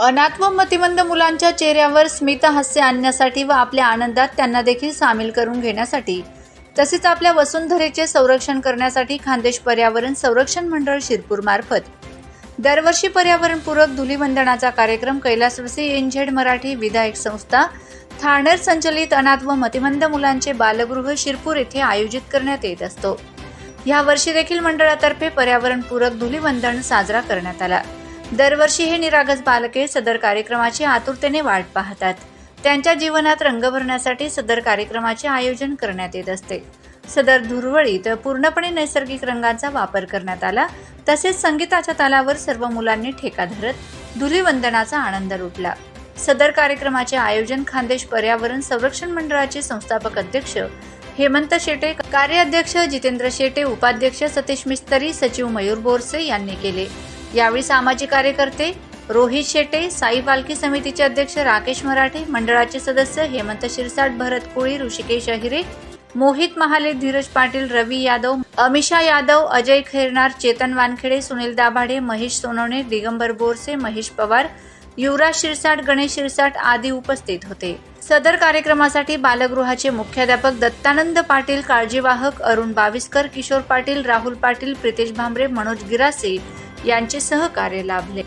अनाथ व मतिमंद मुलांच्या चेहऱ्यावर स्मित हास्य आणण्यासाठी व आपल्या आनंदात त्यांना देखील सामील करून घेण्यासाठी तसेच आपल्या वसुंधरेचे संरक्षण करण्यासाठी खानदेश पर्यावरण संरक्षण मंडळ शिरपूर मार्फत. दरवर्षी पर्यावरणपूरक धुलीवंदनाचा कार्यक्रम कैलासवासी एनझेड मराठी विधायक संस्था थाणर संचलित अनाथ व मतिमंद मुलांचे बालगृह शिरपूर येथे आयोजित करण्यात येत असतो. या वर्षी देखील मंडळातर्फे पर्यावरणपूरक धुलीवंदन साजरा करण्यात आला. दरवर्षी हे निरागस बालके सदर कार्यक्रमाची आतुरतेने वाट पाहतात. त्यांच्या जीवनात रंग भरण्यासाठी सदर कार्यक्रमाचे आयोजन करण्यात येत असते. सदर धुरवळीत पूर्णपणे नैसर्गिक रंगांचा वापर करण्यात आला. तसेच संगीताच्या तालावर सर्व मुलांनी ठेका धरत धुलीवंदनाचा आनंद लुटला. सदर कार्यक्रमाचे आयोजन खानदेश पर्यावरण संरक्षण मंडळाचे संस्थापक अध्यक्ष हेमंत शेटे कार्याध्यक्ष जितेंद्र शेटे उपाध्यक्ष सतीश मिस्तरी सचिव मयूर बोरसे यांनी केले. यावेळी सामाजिक कार्यकर्ते रोहित शेटे साई पालखी समितीचे अध्यक्ष राकेश मराठे मंडळाचे सदस्य हेमंत शिरसाट भरत कोळी ऋषिकेश अहिरे मोहित महाले धीरज पाटील रवी यादव अमिषा यादव अजय खेरनार चेतन वानखेडे सुनील दाभाडे महेश सोनवणे दिगंबर बोरसे महेश पवार युवराज शिरसाट गणेश शिरसाट आदी उपस्थित होते. सदर कार्यक्रमासाठी बालगृहाचे मुख्याध्यापक दत्तानंद पाटील काळजीवाहक अरुण बाविस्कर किशोर पाटील राहुल पाटील प्रितेश भांबरे मनोज गिरासे यांचे सहकार्य लाभले.